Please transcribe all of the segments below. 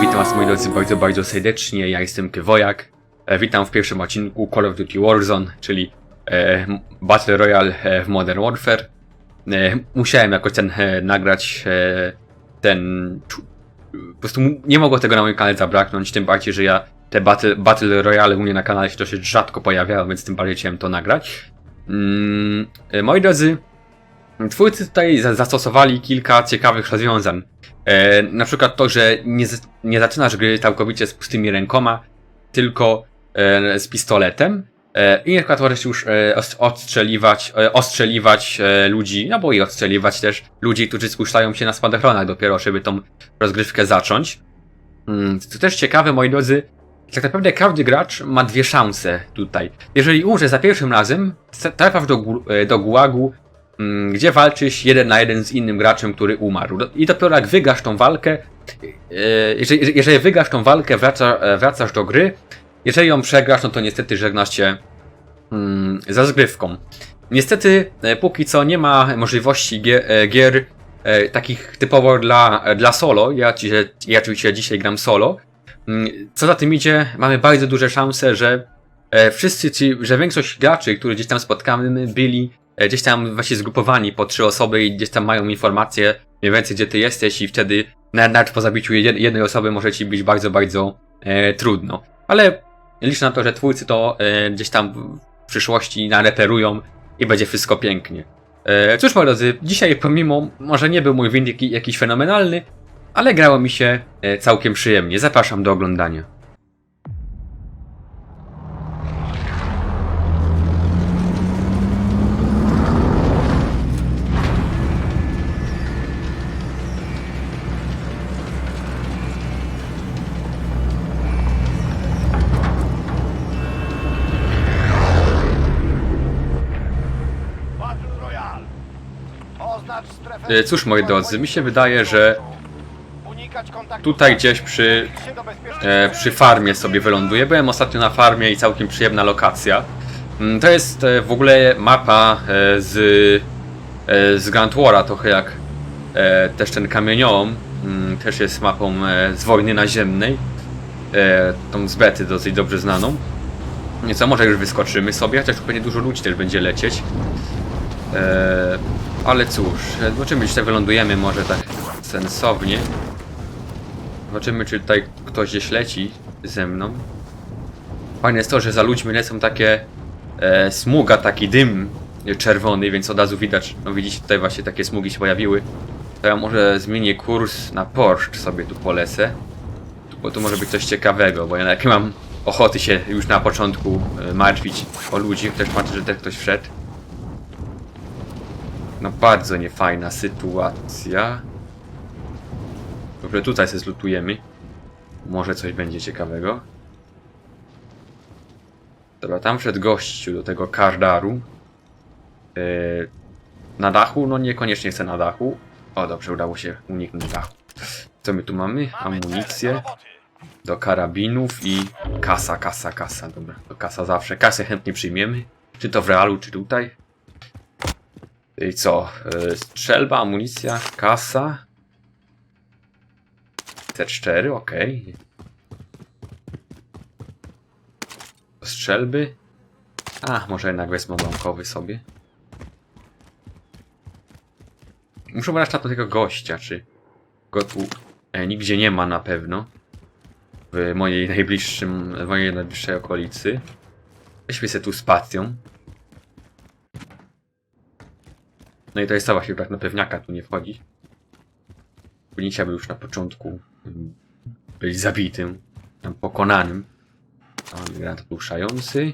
witam was moi drodzy bardzo, bardzo serdecznie, ja jestem Kywojak. E, witam w pierwszym odcinku Call of Duty Warzone, czyli e, Battle Royale e, w Modern Warfare. E, musiałem jakoś ten e, nagrać e, ten... Po prostu nie mogło tego na moim kanale zabraknąć, tym bardziej, że ja te Battle, battle Royale u mnie na kanale się dosyć rzadko pojawiają, więc tym bardziej chciałem to nagrać. Mm, e, moi drodzy, twórcy tutaj za- zastosowali kilka ciekawych rozwiązań. E, na przykład to, że nie, nie zaczynasz gry całkowicie z pustymi rękoma, tylko e, z pistoletem. E, I na przykład możesz już e, odstrzeliwać, e, ostrzeliwać ludzi, no bo i odstrzeliwać też ludzi, którzy spuszczają się na spadochronach dopiero, żeby tą rozgrywkę zacząć. To też ciekawe, moi drodzy, tak naprawdę każdy gracz ma dwie szanse tutaj. Jeżeli umrze za pierwszym razem, trafiasz do, do gułagu, gdzie walczysz jeden na jeden z innym graczem, który umarł. Do- I dopiero jak wygrasz tą walkę, e, jeżeli, jeżeli wygrasz tą walkę, wraca, e, wracasz do gry. Jeżeli ją przegrasz, no to niestety żegnasz się mm, za zgrywką. Niestety, e, póki co nie ma możliwości gier, takich typowo dla, dla solo. Ja, ja oczywiście dzisiaj gram solo. Mm, Co za tym idzie, mamy bardzo duże szanse, że wszyscy ci, że większość graczy, których gdzieś tam spotkamy, byli gdzieś tam właśnie zgrupowani po trzy osoby i gdzieś tam mają informacje mniej więcej gdzie ty jesteś i wtedy na- nawet po zabiciu jed- jednej osoby może ci być bardzo, bardzo e, trudno. Ale liczę na to, że twórcy to e, gdzieś tam w przyszłości nareperują i będzie wszystko pięknie. E, cóż moi drodzy, dzisiaj pomimo, może nie był mój jaki- jakiś fenomenalny, ale grało mi się e, całkiem przyjemnie. Zapraszam do oglądania. Cóż moi drodzy, mi się wydaje, że tutaj gdzieś przy e, przy farmie sobie wyląduję. Byłem ostatnio na farmie i całkiem przyjemna lokacja. Mm, To jest e, w ogóle mapa e, z, e, z Grand War'a, trochę jak e, też ten kamieniołom. mm, Też jest mapą e, z wojny naziemnej. E, Tą z bety dosyć dobrze znaną. Nieco może już wyskoczymy sobie, chociaż pewnie dużo ludzi też będzie lecieć. Ale cóż, zobaczymy, czy tutaj wylądujemy może tak sensownie. Zobaczymy, czy tutaj ktoś gdzieś leci ze mną. Fajne jest to, że za ludźmi lecą takie e, smuga, taki dym czerwony, więc od razu widać, no widzicie tutaj właśnie takie smugi się pojawiły. To ja może zmienię kurs na Porsche sobie tu polecę. Bo tu może być coś ciekawego, bo ja jak mam ochoty się już na początku e, martwić o ludzi, też patrzę, że też ktoś wszedł. No bardzo niefajna sytuacja. Dobrze, tutaj się zlutujemy. Może coś będzie ciekawego. Dobra, tam wszedł gościu do tego kardaru. Yy, na dachu? No niekoniecznie chcę na dachu. O, dobrze, udało się uniknąć dachu. Co my tu mamy? Amunicję do karabinów i kasa, kasa, kasa. Dobra, to kasa zawsze. Kasę chętnie przyjmiemy. Czy to w realu, czy tutaj. I co? Yy, Strzelba, amunicja, kasa. T4, okej. Strzelby. A, może jednak wezmę bankowy sobie. Muszę brać na to tego gościa, czy go tu e, nigdzie nie ma na pewno. W mojej najbliższym, w mojej najbliższej okolicy. Weźmy sobie tu spacją. No i to jest cała się tak na pewniaka tu nie wchodzi. Nie chciałby już na początku mm, być zabitym, tam pokonanym. Mamy granat ogłuszający.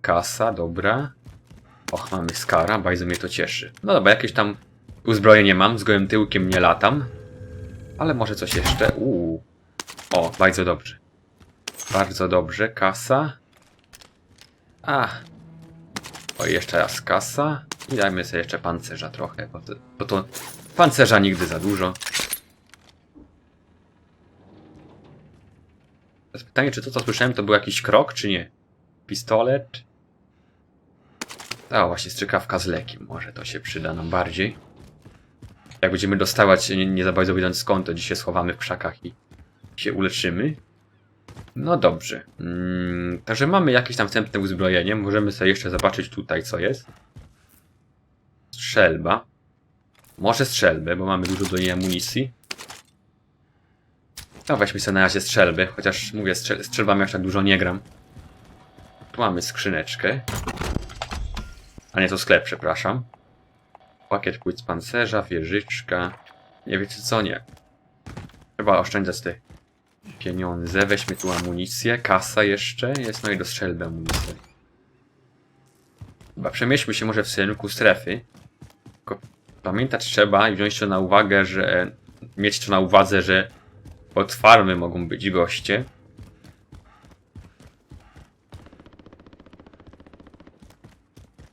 Kasa, dobra. Och, mamy skara, bardzo mnie to cieszy. No dobra, jakieś tam uzbrojenie mam, z gołym tyłkiem nie latam. Ale może coś jeszcze? Uuu. O, bardzo dobrze. Bardzo dobrze, kasa. A. O, jeszcze raz kasa. I dajmy sobie jeszcze pancerza trochę, bo to, bo to pancerza nigdy za dużo. Teraz pytanie, czy to co słyszałem to był jakiś krok, czy nie? Pistolet? A właśnie, strzykawka z lekiem. Może to się przyda nam bardziej. Jak będziemy dostawać, nie, nie za bardzo skąd, to dziś się schowamy w krzakach i się uleczymy. No dobrze. Mm, także mamy jakieś tam wstępne uzbrojenie. Możemy sobie jeszcze zobaczyć tutaj, co jest. Strzelba. Może strzelbę, bo mamy dużo do niej amunicji. No weźmy sobie na razie strzelby, chociaż mówię, strzel strzelbami aż tak dużo nie gram. Tu mamy skrzyneczkę. A nie, to sklep, przepraszam. Pakiet płyt z pancerza, wieżyczka. Nie wiecie co, nie. Chyba oszczędzać te pieniądze. Weźmy tu amunicję, kasa jeszcze jest, no i do strzelby amunicję. Chyba przemieśćmy się może w kierunku strefy. Pamiętać trzeba i wziąć to na uwagę, że... Mieć to na uwadze, że od farmy mogą być goście.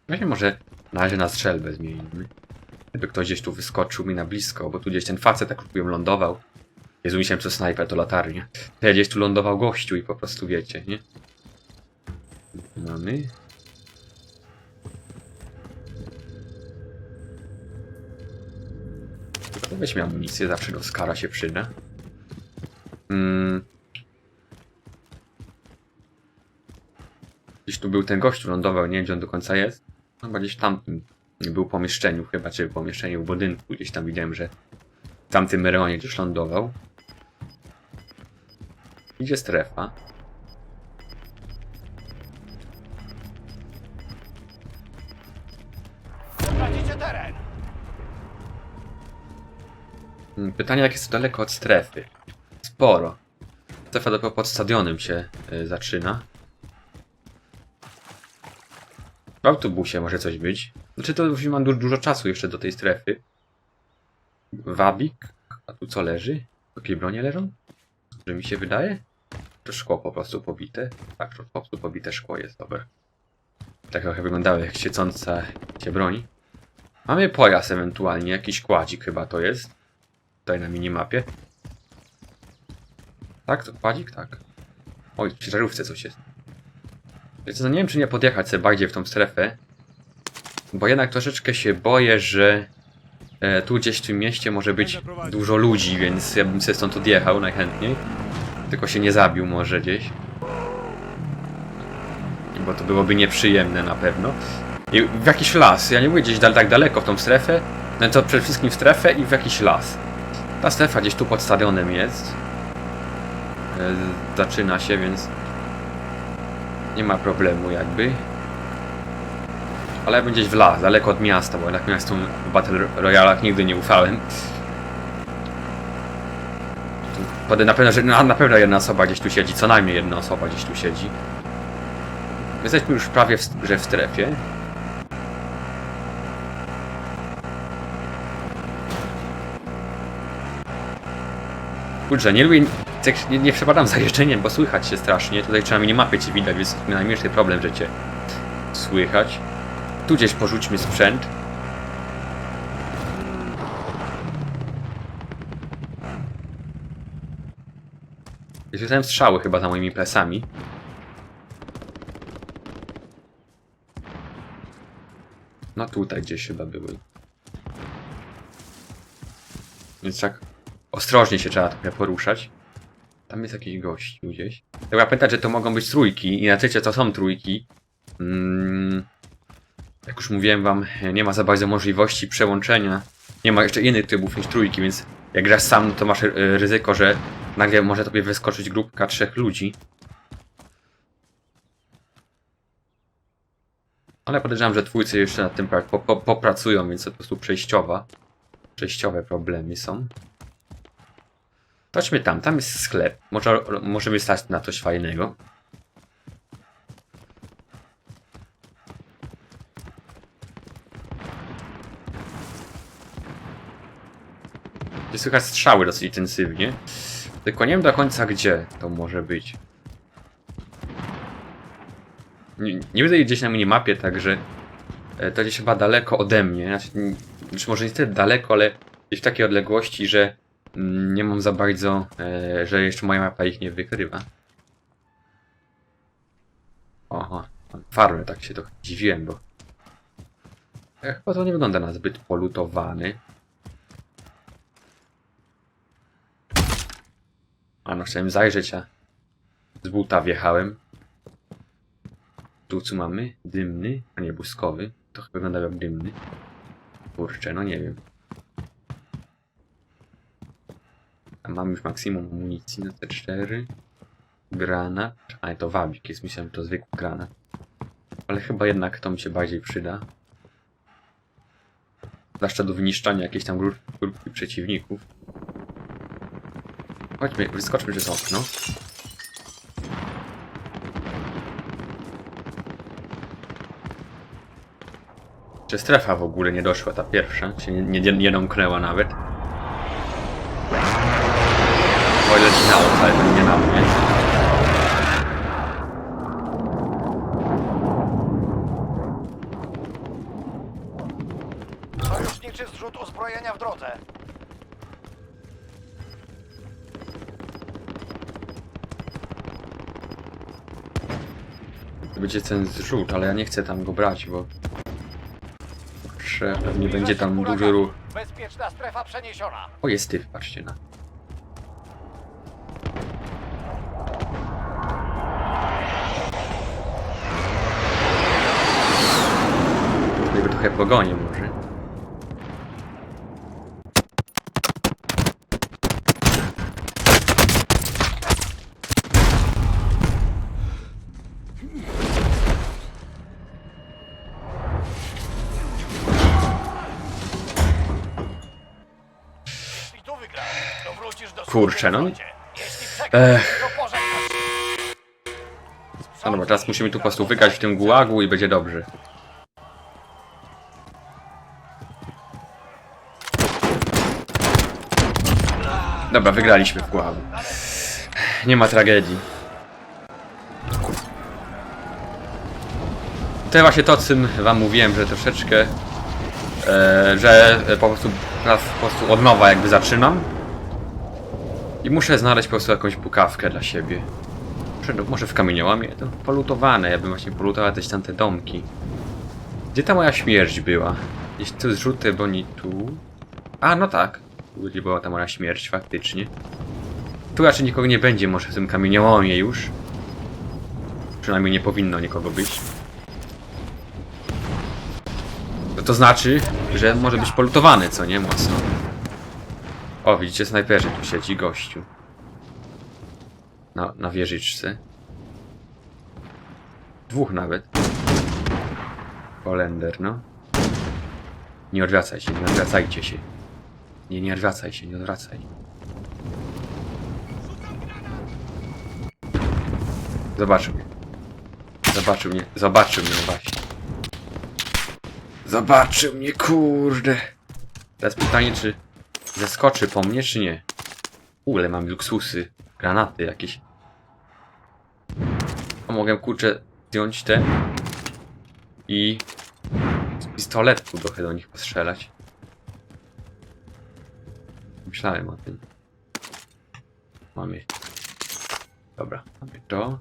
Weźmy może na razie na strzelbę zmienimy. Gdyby ktoś gdzieś tu wyskoczył mi na blisko, bo tu gdzieś ten facet tak kupiłem lądował. Jezu, myślałem, to snajper to latarnia. Ja gdzieś tu lądował gościu i po prostu wiecie, nie? Mamy. To weźmy amunicję, zawsze do skara się przyda. Mm. Gdzieś tu był ten gościu, lądował, nie wiem gdzie on do końca jest. No chyba gdzieś w tamtym był pomieszczeniu chyba, czy pomieszczeniu w budynku. Gdzieś tam widziałem, że w tamtym rejonie gdzieś lądował. Idzie strefa. Pytanie, jak jest to daleko od strefy? Sporo. Strefa dopiero pod stadionem się y, zaczyna. W autobusie może coś być. Znaczy to już mam du dużo czasu jeszcze do tej strefy. Wabik. A tu co leży? Jakie bronie leżą? Że mi się wydaje? To szkło po prostu pobite. Tak, to po prostu pobite szkło jest, dobra. Tak trochę wyglądało jak świecąca się broni. Mamy pojazd ewentualnie, jakiś kładzik chyba to jest. Tutaj na minimapie. Tak, to kładzik? Tak. Oj, w ciężarówce coś jest. Wiecie co, nie wiem czy nie podjechać sobie bardziej w tą strefę. Bo jednak troszeczkę się boję, że e, tu gdzieś w tym mieście może być dużo ludzi, więc ja bym sobie stąd odjechał najchętniej. Tylko się nie zabił może gdzieś. Bo to byłoby nieprzyjemne na pewno. I w jakiś las, ja nie mówię gdzieś dal, tak daleko w tą strefę, no to przede wszystkim w strefę i w jakiś las. Ta strefa gdzieś tu pod stadionem jest. E, Zaczyna się, więc nie ma problemu jakby. Ale ja bym gdzieś w las, daleko od miasta, bo jednak miastom w Battle Royalach nigdy nie ufałem. Podę na pewno, że na, na pewno jedna osoba gdzieś tu siedzi, co najmniej jedna osoba gdzieś tu siedzi. Jesteśmy już prawie w, że w strefie. Kurczę, nie lubię... tak Nie, nie przepadam za jeżdżeniem, bo słychać się strasznie. Tutaj trzeba minimapy ci widać, więc jest najmniejszy problem, że cię słychać. Tu gdzieś porzućmy sprzęt. Słyszałem strzały chyba za moimi plecami. No tutaj gdzieś chyba były. Więc tak ostrożnie się trzeba trochę poruszać. Tam jest jakiś gość gdzieś. Trzeba pamiętać, że to mogą być trójki i na trzecie to są trójki. Mm, jak już mówiłem wam, nie ma za bardzo możliwości przełączenia. Nie ma jeszcze innych trybów niż trójki, więc jak grasz sam, to masz e, ryzyko, że nagle może tobie wyskoczyć grupka trzech ludzi. Ale podejrzewam, że twórcy jeszcze nad tym pra- po, po, popracują, więc to po prostu przejściowa. Przejściowe problemy są. Chodźmy tam, tam jest sklep. Może, możemy stać na coś fajnego. Gdzie słychać strzały dosyć intensywnie. Tylko nie wiem do końca gdzie to może być. Nie, nie widzę gdzieś na minimapie, także e, to gdzieś chyba daleko ode mnie. Znaczy, może nie tyle daleko, ale gdzieś w takiej odległości, że nie mam za bardzo, e, że jeszcze moja mapa ich nie wykrywa. Oho, farmy, tak się trochę dziwiłem, bo chyba to nie wygląda na zbyt polutowany. A no, chciałem zajrzeć, a z buta wjechałem. Tu co mamy? Dymny, a nie błyskowy. To chyba wygląda jak dymny. Kurczę, no nie wiem. A mam już maksimum amunicji na C4. Granat. Ale to wabik jest, myślałem, to zwykły granat. Ale chyba jednak to mi się bardziej przyda. Zwłaszcza do wyniszczania jakiejś tam grup, grupki przeciwników. Chodźmy, wyskoczmy przez okno. Czy strefa w ogóle nie doszła, ta pierwsza? Się nie, nie, nie domknęła nawet. O ile ci na nie na mnie. Sojuszniczy zrzut uzbrojenia w drodze. Będzie ten zrzut, ale ja nie chcę tam go brać, bo... Kurczę, pewnie będzie tam duży ruch. Bezpieczna strefa przeniesiona. O, jest typ, patrzcie na. Pogonię może. Kurczę, no. Ech. No dobra, teraz musimy tu po prostu wygrać w tym gułagu i będzie dobrze. Dobra, wygraliśmy w gułagu. Nie ma tragedii. To właśnie to, o czym wam mówiłem, że troszeczkę, e, że po prostu po prostu od nowa jakby zaczynam. I muszę znaleźć po prostu jakąś pukawkę dla siebie. Może, no, może w kamieniołamie? To polutowane, ja bym właśnie polutował też tamte domki. Gdzie ta moja śmierć była? Gdzieś tu zrzuty, bo nie tu. A, no tak. Tu gdzie była ta moja śmierć, faktycznie. Tu raczej nikogo nie będzie, może w tym kamieniołomie już. Przynajmniej nie powinno nikogo być. No to znaczy, że może być polutowany, co nie? Mocno. O, widzicie, snajperzy tu siedzi, gościu. Na, na wieżyczce. Dwóch nawet. Holender, no. Nie odwracaj się, nie odwracajcie się. Nie, nie odwracaj się, nie odwracaj. Zobaczył mnie. Zobaczył mnie, zobaczył mnie właśnie. Zobaczył mnie, kurde. Teraz pytanie, czy zeskoczy po mnie, czy nie? Ule, mam luksusy. Granaty jakieś. A mogę kurczę zdjąć te i z pistoletu trochę do nich postrzelać. Myślałem o tym. Mamy. Dobra, mamy to.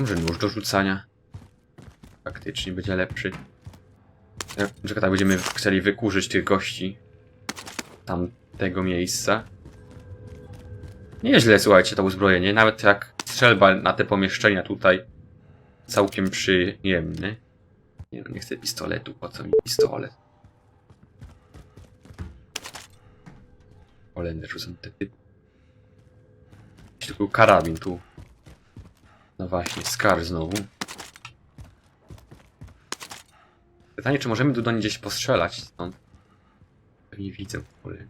Może nóż do rzucania. Faktycznie będzie lepszy. Przykład tak będziemy chcieli wykurzyć tych gości tamtego miejsca. Nieźle, słuchajcie, to uzbrojenie. Nawet jak strzelba na te pomieszczenia tutaj całkiem przyjemny. Nie no, nie chcę pistoletu, po co mi pistolet? Holender rzucam te typy. Był karabin, tu. No właśnie, Scar znowu. Pytanie, czy możemy tu do niej gdzieś postrzelać stąd? Pewnie widzę w ogóle.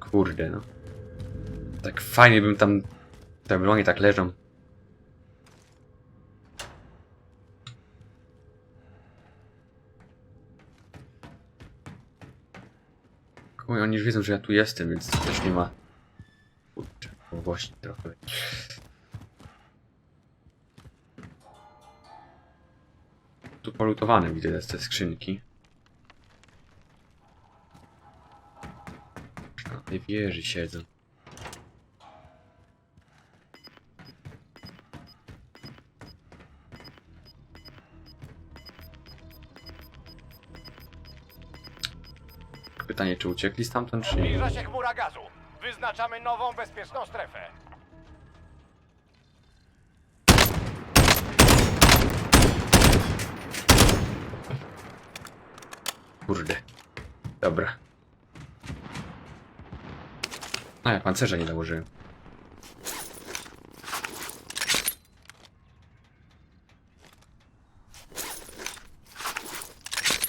Kurde, no. Tak fajnie bym tam... Te bronie tak leżą. Chuj, oni już wiedzą, że ja tu jestem, więc też nie ma... Kurczę, właśnie trochę... Tu polutowane widzę te skrzynki. Na tej wieży siedzą. Pytanie, czy uciekli stamtąd, czy nie? Zbliża się chmura gazu. Wyznaczamy nową, bezpieczną strefę. Kurde. Dobra. A, ja pancerza nie założyłem.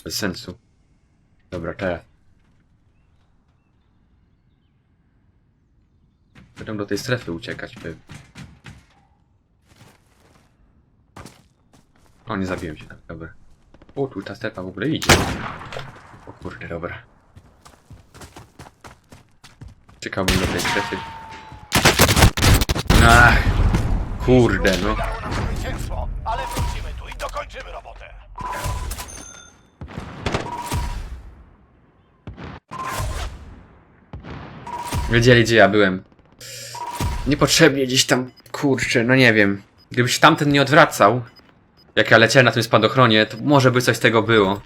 Bez sensu. Dobra, teraz. Będę do tej strefy uciekać pewnie. O, nie zabiłem się tak, dobra. O, tu ta strefa w ogóle idzie. O kurde, dobra. Czekałbym do tej strefy. Ach, kurde, no. Zwycięstwo, ale wrócimy tu i dokończymy robotę. Wiedzieli, gdzie ja byłem. Niepotrzebnie gdzieś tam, kurczę, no nie wiem. Gdybyś tamten nie odwracał, jak ja leciałem na tym spadochronie, to może by coś z tego było.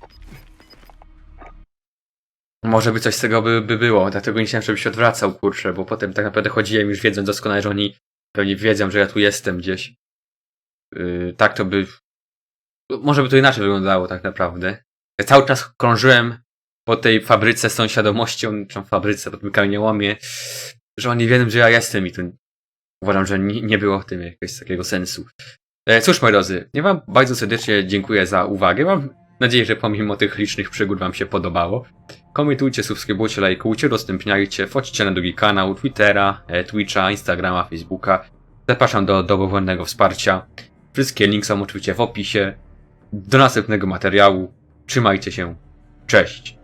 Może by coś z tego by, by było, dlatego nie chciałem, żebyś się odwracał, kurczę, bo potem tak naprawdę chodziłem już wiedząc doskonale, że oni pewnie wiedzą, że ja tu jestem gdzieś. Yy, tak to by... Może by to inaczej wyglądało tak naprawdę. Ja cały czas krążyłem po tej fabryce z tą świadomością, czy fabryce, po tym kamieniołomie, że oni wiedzą, że ja jestem i tu uważam, że nie, było w tym jakiegoś takiego sensu. E, cóż, moi drodzy, ja wam bardzo serdecznie dziękuję za uwagę. Mam nadzieję, że pomimo tych licznych przygód wam się podobało. Komentujcie, subskrybujcie, lajkujcie, udostępniajcie, wchodźcie na drugi kanał, Twittera, e, Twitcha, Instagrama, Facebooka. Zapraszam do dobrowolnego wsparcia. Wszystkie linki są oczywiście w opisie. Do następnego materiału. Trzymajcie się. Cześć.